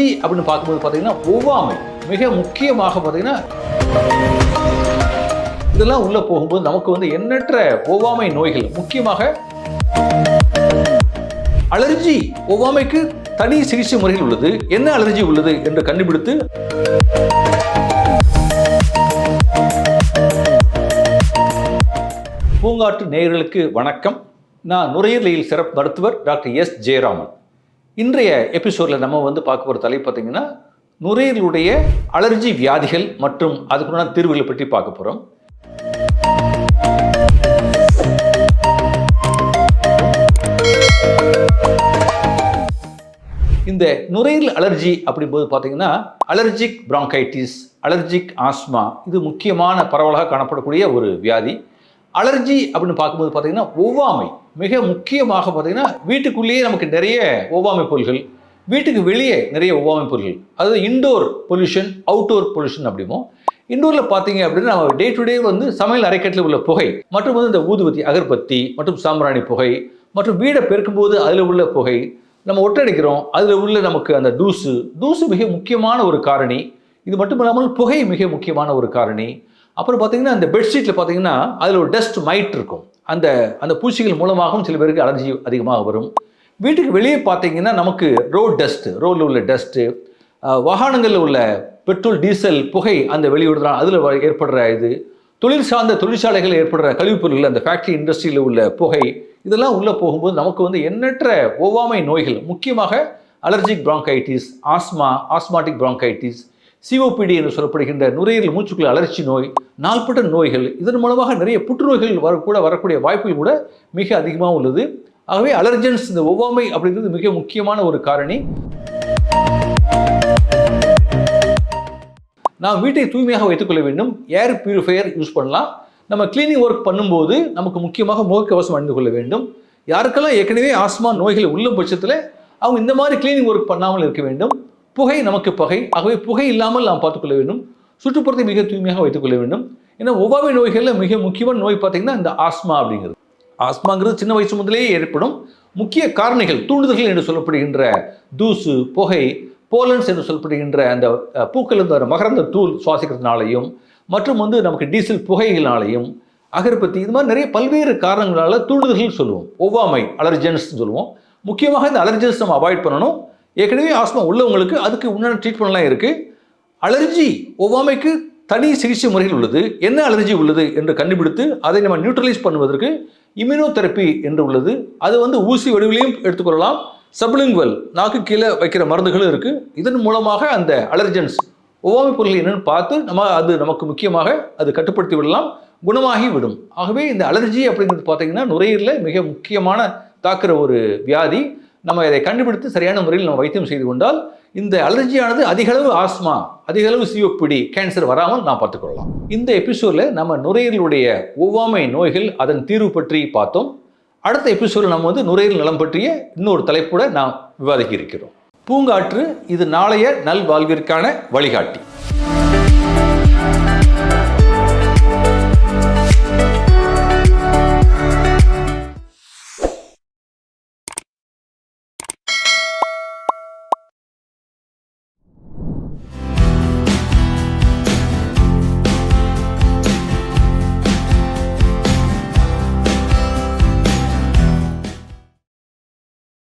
Allergy அப்படின்னு பார்க்கும்போது பார்த்தீங்கன்னா ஒவ்வாமை மிக முக்கியமாக பார்த்தீங்கன்னா இதெல்லாம் உள்ளே போகும்போது நமக்கு வந்து எண்ணற்ற ஒவ்வாமை நோய்கள் முக்கியமாக அலர்ஜி. ஒவ்வாமைக்கு தனி சிகிச்சை முறைகள் உள்ளது. என்ன அலர்ஜி உள்ளது என்று கண்டுபிடித்து பூங்காற்று நேயர்களுக்கு வணக்கம். நான் நுரையீரலில் சிறப்பு மருத்துவர் டாக்டர் எஸ் ஜெயராமன். இன்றைய எபிசோடில் நம்ம வந்து பார்க்க போகிற தலைப்பு பார்த்தீங்கன்னா நுரையீரலுடைய அலர்ஜி வியாதிகள் மற்றும் அதுக்குண்டான தீர்வுகளை பற்றி பார்க்க போகிறோம் இந்த நுரையீரல் அலர்ஜி அப்படிம்போது பார்த்தீங்கன்னா அலர்ஜிக் பிராங்கைட்டிஸ் அலர்ஜிக் ஆஸ்மா இது முக்கியமான பரவலாக காணப்படக்கூடிய ஒரு வியாதி. அலர்ஜி அப்படின்னு பார்க்கும்போது பார்த்தீங்கன்னா ஒவ்வாமை மிக முக்கியமாக பார்த்தீங்கன்னா வீட்டுக்குள்ளேயே நமக்கு நிறைய ஒவ்வாமை பொருள்கள் வீட்டுக்கு வெளியே நிறைய ஒவ்வாமை பொருள்கள் அதாவது இன்டோர் பொல்யூஷன் அவுட்டோர் பொல்யூஷன் அப்படிமோ இண்டோரில் பார்த்தீங்க அப்படின்னா நம்ம டே டு டே வந்து சமையல் அரைக்கட்டில் உள்ள புகை மற்றும் வந்து இந்த ஊதுபத்தி அகர்பத்தி மற்றும் சாம்பிராணி புகை மற்றும் வீடை பெருக்கும்போது அதில் உள்ள புகை நம்ம ஒட்டடிக்கிறோம் அதில் உள்ள நமக்கு அந்த தூசு தூசு மிக முக்கியமான ஒரு காரணி இது மட்டும் இல்லாமல் புகை மிக முக்கியமான ஒரு காரணி அப்புறம் பார்த்தீங்கன்னா அந்த பெட்ஷீட்டில் பார்த்தீங்கன்னா அதில் ஒரு டஸ்ட் மைட் இருக்கும். அந்த அந்த பூச்சிகள் மூலமாகவும் சில பேருக்கு அலர்ஜி அதிகமாக வரும். வீட்டுக்கு வெளியே பார்த்தீங்கன்னா நமக்கு ரோட் டஸ்ட்டு ரோடில் உள்ள டஸ்ட்டு வாகனங்களில் உள்ள பெட்ரோல் டீசல் புகை அந்த வெளியிடுறான் அதில் ஏற்படுற இது தொழில் சார்ந்த தொழிற்சாலைகள் ஏற்படுற கழிவுப்பொருள் அந்த ஃபேக்ட்ரி இண்டஸ்ட்ரியில் உள்ள புகை இதெல்லாம் உள்ளே போகும்போது நமக்கு வந்து எண்ணற்ற ஒவ்வாமை நோய்கள் முக்கியமாக allergic bronchitis asthma asthmatic bronchitis COPD என்று சொல்லப்படுகின்ற நுரையீரல் மூச்சுக்குள் அலர்ச்சி நோய் நாள்பட்ட நோய்கள் இதன் மூலமாக நிறைய புற்றுநோய்கள் வர கூட வரக்கூடிய வாய்ப்புகள் கூட மிக அதிகமாக உள்ளது. ஆகவே அலர்ஜன்ஸ் இந்த ஒவ்வாமை அப்படிங்கிறது மிக முக்கியமான ஒரு காரணி. நாம் வீட்டை தூய்மையாக வைத்துக்கொள்ள வேண்டும். ஏர் பியூரிஃபையர் யூஸ் பண்ணலாம். நம்ம கிளீனிங் ஒர்க் பண்ணும்போது நமக்கு முக்கியமாக முகக்கவசம் அணிந்து கொள்ள வேண்டும். யாருக்கெல்லாம் ஏற்கனவே ஆஸ்மா நோய்கள் உள்ள பட்சத்தில் அவங்க இந்த மாதிரி கிளீனிங் ஒர்க் பண்ணாமல் இருக்க வேண்டும். புகை நமக்கு பகை. ஆகவே புகை இல்லாமல் நாம் பார்த்துக்கொள்ள வேண்டும். சுற்றுப்புறத்தை மிக தூய்மையாக வைத்துக்கொள்ள வேண்டும். ஏன்னா ஒவ்வாமை நோய்களில் மிக முக்கியமான நோய் பார்த்தீங்கன்னா இந்த ஆஸ்மா அப்படிங்கிறது. ஆஸ்மாங்கிறது சின்ன வயசு முதலே ஏற்படும். முக்கிய காரணிகள் தூண்டுதல்கள் என்று சொல்லப்படுகின்ற தூசு புகை போலன்ஸ் என்று சொல்லப்படுகின்ற அந்த பூக்கள் வர மகரந்த தூள் சுவாசிக்கிறதுனாலையும் மற்றும் வந்து நமக்கு டீசல் புகைகளாலையும் அகர்பத்தி இது மாதிரி நிறைய பல்வேறு காரணங்களால் தூண்டுதல்கள் சொல்லுவோம். ஒவ்வாமை அலர்ஜென்ஸ் சொல்லுவோம். முக்கியமாக இந்த அலர்ஜென்ஸ் நம்ம அவாய்ட் பண்ணணும். ஏற்கனவே ஆஸ்மா உள்ளவங்களுக்கு அதுக்கு உண்டான ட்ரீட்மெண்ட்லாம் இருக்குது அலர்ஜி ஒவ்வாமைக்கு தனி சிகிச்சை முறைகள் உள்ளது. என்ன அலர்ஜி உள்ளது என்று கண்டுபிடித்து அதை நம்ம நியூட்ரலைஸ் பண்ணுவதற்கு இம்யூனோதெரப்பி என்று உள்ளது. அது வந்து ஊசி வடிவிலையும் எடுத்துக்கொள்ளலாம். சப்லிங்குவல் நாக்கு கீழே வைக்கிற மருந்துகளும் இருக்குது இதன் மூலமாக அந்த அலர்ஜன்ஸ் ஒவ்வாமை பொருள் என்னென்னு பார்த்து நம்ம அது நமக்கு முக்கியமாக அது கட்டுப்படுத்தி விடலாம் குணமாகி விடும். ஆகவே இந்த அலர்ஜி அப்படிங்கிறது பார்த்தீங்கன்னா நுரையீரலில் மிக முக்கியமான தாக்குற ஒரு வியாதி. நம்ம இதை கண்டுபிடித்து சரியான முறையில் நம்ம வைத்தியம் செய்து கொண்டால் இந்த அலர்ஜியானது அதிகளவு ஆஸ்மா அதிகளவு சிவப்பிடி கேன்சர் வராமல் நாம் பார்த்துக்கொள்ளலாம். இந்த எபிசோடில் நம்ம நுரையீரலுடைய ஒவ்வாமை நோய்கள் அதன் தீர்வு பற்றி பார்த்தோம். அடுத்த எபிசோடில் நம்ம வந்து நுரையீரல் நலம் பற்றிய இன்னொரு தலைப்போட நாம் விவாதிக்க இருக்கிறோம். பூங்காற்று இது நாளைய நல்வாழ்விற்கான வழிகாட்டி.